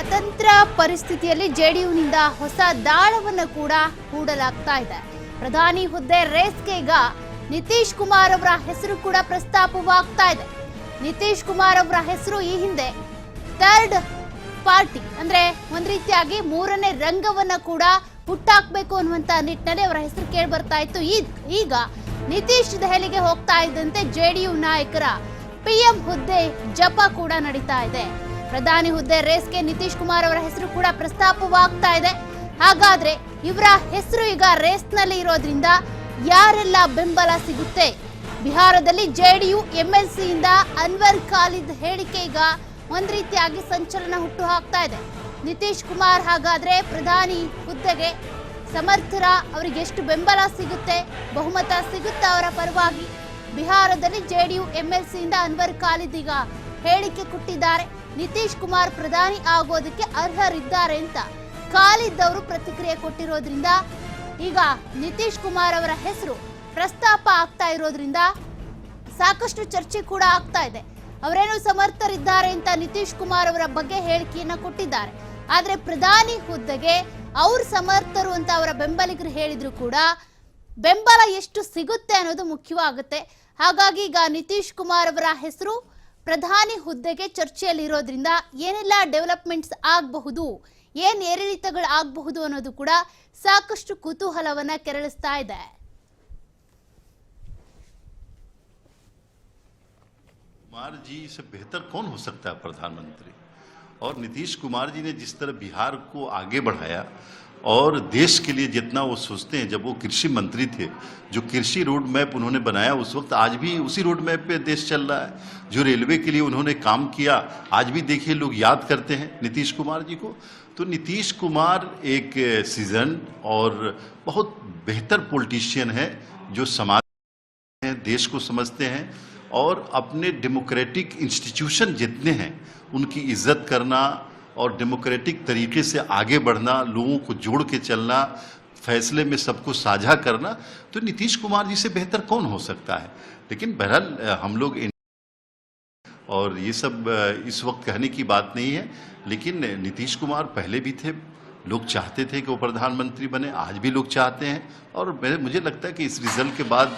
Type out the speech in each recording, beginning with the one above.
ಅತಂತ್ರ ಪರಿಸ್ಥಿತಿಯಲ್ಲಿ ಜೆಡಿಯುನಿಂದ ಹೊಸ ದಾಳವನ್ನು ಕೂಡ ಹೂಡಲಾಗ್ತಾ ಇದೆ. ಪ್ರಧಾನಿ ಹುದ್ದೆ ರೇಸ್ಗೆ ಈಗ ನಿತೀಶ್ ಕುಮಾರ್ ಅವರ ಹೆಸರು ಕೂಡ ಪ್ರಸ್ತಾಪವಾಗ್ತಾ ಇದೆ. ನಿತೀಶ್ ಕುಮಾರ್ ಅವರ ಹೆಸರು ಈ ಹಿಂದೆ ಥರ್ಡ್ ಪಾರ್ಟಿ ಅಂದ್ರೆ ಒಂದ್ ರೀತಿಯಾಗಿ ಮೂರನೇ ರಂಗವನ್ನ ಕೂಡ ಹುಟ್ಟಾಕ್ಬೇಕು ಅನ್ನುವಂತ ನಿಟ್ಟಿನಲ್ಲಿ ಅವರ ಹೆಸರು ಕೇಳಿ ಬರ್ತಾ ಇತ್ತು. ಈಗ ನಿತೀಶ್ ದೆಹಲಿಗೆ ಹೋಗ್ತಾ ಇದ್ದಂತೆ ಜೆಡಿಯು ನಾಯಕರ ಪಿಎಂ ಹುದ್ದೆ ಜಪ ಕೂಡ ನಡೀತಾ ಇದೆ. ಪ್ರಧಾನಿ ಹುದ್ದೆ ರೇಸ್ಗೆ ನಿತೀಶ್ ಕುಮಾರ್ ಅವರ ಹೆಸರು ಕೂಡ ಪ್ರಸ್ತಾಪವಾಗ್ತಾ ಇದೆ. ಹಾಗಾದ್ರೆ ಇವರ ಹೆಸರು ಈಗ ರೇಸ್ನಲ್ಲಿ ಇರೋದ್ರಿಂದ ಯಾರೆಲ್ಲ ಬೆಂಬಲ ಸಿಗುತ್ತೆ? ಬಿಹಾರದಲ್ಲಿ ಜೆಡಿಯು ಎಂಎಲ್ಸಿಯಿಂದ ಅನ್ವರ್ ಖಾಲಿದ್ ಹೇಳಿಕೆ ಈಗ ಒಂದ್ ರೀತಿಯಾಗಿ ಸಂಚಲನ ಹುಟ್ಟು ಹಾಕ್ತಾ ಇದೆ. ನಿತೀಶ್ ಕುಮಾರ್ ಹಾಗಾದ್ರೆ ಪ್ರಧಾನಿ ಹುದ್ದೆಗೆ ಸಮರ್ಥರ, ಅವರಿಗೆ ಎಷ್ಟು ಬೆಂಬಲ ಸಿಗುತ್ತೆ, ಬಹುಮತ ಸಿಗುತ್ತಾ ಅವರ ಪರವಾಗಿ? ಬಿಹಾರದಲ್ಲಿ ಜೆಡಿಯು ಎಂಎಲ್ಸಿಯಿಂದ ಅನ್ವರ್ ಖಾಲಿದ್ ಈಗ ಹೇಳಿಕೆ ಕೊಟ್ಟಿದ್ದಾರೆ. ನಿತೀಶ್ ಕುಮಾರ್ ಪ್ರಧಾನಿ ಆಗೋದಕ್ಕೆ ಅರ್ಹರಿದ್ದಾರೆ ಅಂತ ಖಾಲಿದ್ ಅವರು ಪ್ರತಿಕ್ರಿಯೆ ಕೊಟ್ಟಿರೋದ್ರಿಂದ ಈಗ ನಿತೀಶ್ ಕುಮಾರ್ ಅವರ ಹೆಸರು ಪ್ರಸ್ತಾಪ ಆಗ್ತಾ ಇರೋದ್ರಿಂದ ಸಾಕಷ್ಟು ಚರ್ಚೆ ಕೂಡ ಆಗ್ತಾ ಇದೆ. ಅವರೇನು ಸಮರ್ಥರಿದ್ದಾರೆ ಅಂತ ನಿತೀಶ್ ಕುಮಾರ್ ಅವರ ಬಗ್ಗೆ ಹೇಳಿಕೆಯನ್ನ ಕೊಟ್ಟಿದ್ದಾರೆ. ಆದ್ರೆ ಪ್ರಧಾನಿ ಹುದ್ದೆಗೆ ಅವ್ರು ಸಮರ್ಥರು ಅಂತ ಅವರ ಬೆಂಬಲಿಗರು ಹೇಳಿದ್ರು ಕೂಡ ಬೆಂಬಲ ಎಷ್ಟು ಸಿಗುತ್ತೆ ಅನ್ನೋದು ಮುಖ್ಯವಾಗುತ್ತೆ ಹಾಗಾಗಿ ಈಗ ನಿತೀಶ್ ಕುಮಾರ್ ಅವರ ಹೆಸರು ಪ್ರಧಾನಿ ಹುದ್ದೆಗೆ ಚರ್ಚೆಯಲ್ಲಿರೋದ್ರಿಂದ ಏನೆಲ್ಲ ಡೆವಲಪ್ಮೆಂಟ್ಸ್ ಆಗಬಹುದು ಏನ್ ಏರಿಳಿತಗಳು ಆಗಬಹುದು ಅನ್ನೋದು ಕೂಡ ಸಾಕಷ್ಟು ಕುತೂಹಲವನ್ನ ಕೆರಳಿಸ್ತಾ ಇದೆ कुमार जी से बेहतर कौन हो सकता है प्रधानमंत्री और नीतीश कुमार जी ने जिस तरह बिहार को आगे बढ़ाया और देश के लिए जितना वो सोचते हैं, जब वो कृषि मंत्री थे, जो कृषि रोड मैप उन्होंने बनाया उस वक्त, आज भी उसी रोड मैप पे देश चल रहा है। जो रेलवे के लिए उन्होंने काम किया, आज भी देखिए लोग याद करते हैं नीतीश कुमार जी को। तो नीतीश कुमार एक सीज़न और बहुत बेहतर पॉलिटिशियन है, जो समाज हैं, देश को समझते हैं और अपने डेमोक्रेटिक इंस्टीट्यूशन जितने हैं, उनकी इज़्ज़त करना और डेमोक्रेटिक तरीके से आगे बढ़ना, लोगों को जोड़ के चलना, फैसले में सबको साझा करना तो नीतीश कुमार जी से बेहतर कौन हो सकता है? लेकिन बहरहाल, हम लोग और ये सब, इस वक्त कहने की बात नहीं है, लेकिन नीतीश कुमार पहले भी थे। लोग चाहते थे कि वो प्रधानमंत्री बने, आज भी लोग चाहते हैं। और मुझे लगता है कि इस रिज़ल्ट के बाद,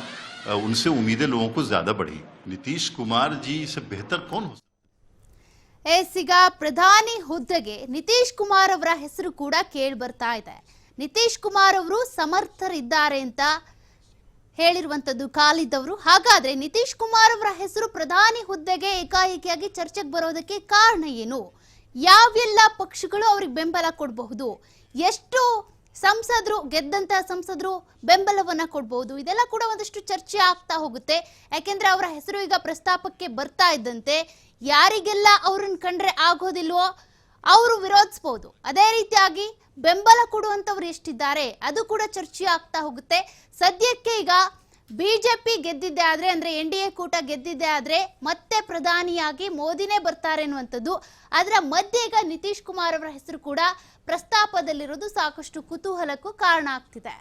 उनसे उम्मीदें लोगों को ज़्यादा बढ़ी। नीतीश कुमार जी से बेहतर कौन हो सकता ಈಗ ಪ್ರಧಾನಿ ಹುದ್ದೆಗೆ ನಿತೀಶ್ ಕುಮಾರ್ ಅವರ ಹೆಸರು ಕೂಡ ಕೇಳಿ ಬರ್ತಾ ಇದೆ. ನಿತೀಶ್ ಕುಮಾರ್ ಅವರು ಸಮರ್ಥರಿದ್ದಾರೆ ಅಂತ ಹೇಳಿರುವಂತದ್ದು ಕಾಲಿದ್ದವರು. ಹಾಗಾದ್ರೆ ನಿತೀಶ್ ಕುಮಾರ್ ಅವರ ಹೆಸರು ಪ್ರಧಾನಿ ಹುದ್ದೆಗೆ ಏಕಾಏಕಿಯಾಗಿ ಚರ್ಚೆಗೆ ಬರೋದಕ್ಕೆ ಕಾರಣ ಏನು? ಯಾವೆಲ್ಲ ಪಕ್ಷಗಳು ಅವ್ರಿಗೆ ಬೆಂಬಲ ಕೊಡಬಹುದು? ಎಷ್ಟು ಸಂಸದರು ಗೆದ್ದಂತ ಸಂಸದರು ಬೆಂಬಲವನ್ನ ಕೊಡಬಹುದು ಇದೆಲ್ಲ ಕೂಡ ಒಂದಷ್ಟು ಚರ್ಚೆ ಆಗ್ತಾ ಹೋಗುತ್ತೆ. ಯಾಕೆಂದ್ರೆ ಅವರ ಹೆಸರು ಈಗ ಪ್ರಸ್ತಾಪಕ್ಕೆ ಬರ್ತಾ ಇದ್ದಂತೆ. ಯಾರಿಗೆಲ್ಲ ಅವ್ರನ್ನ ಕಂಡ್ರೆ ಆಗೋದಿಲ್ವೋ ಅವರು ವಿರೋಧಿಸಬಹುದು ಅದೇ ರೀತಿಯಾಗಿ ಬೆಂಬಲ ಕೊಡುವಂತವ್ರು ಎಷ್ಟಿದ್ದಾರೆ, ಅದು ಕೂಡ ಚರ್ಚೆ ಆಗ್ತಾ ಹೋಗುತ್ತೆ. ಸದ್ಯಕ್ಕೆ ಈಗ ಬಿಜೆಪಿ ಗೆದ್ದಿದ್ದೆ ಆದ್ರೆ, ಅಂದ್ರೆ ಎನ್ ಡಿ ಎ ಕೂಟ ಗೆದ್ದಿದ್ದೆ ಆದ್ರೆ ಮತ್ತೆ ಪ್ರಧಾನಿಯಾಗಿ ಮೋದಿನೇ ಬರ್ತಾರೆ ಅನ್ನುವಂಥದ್ದು ಅದರ ಮಧ್ಯೆ ಈಗ ನಿತೀಶ್ ಕುಮಾರ್ ಅವರ ಹೆಸರು ಕೂಡ ಪ್ರಸ್ತಾಪದಲ್ಲಿರೋದು ಸಾಕಷ್ಟು ಕುತೂಹಲಕ್ಕೂ ಕಾರಣ ಆಗ್ತಿದೆ.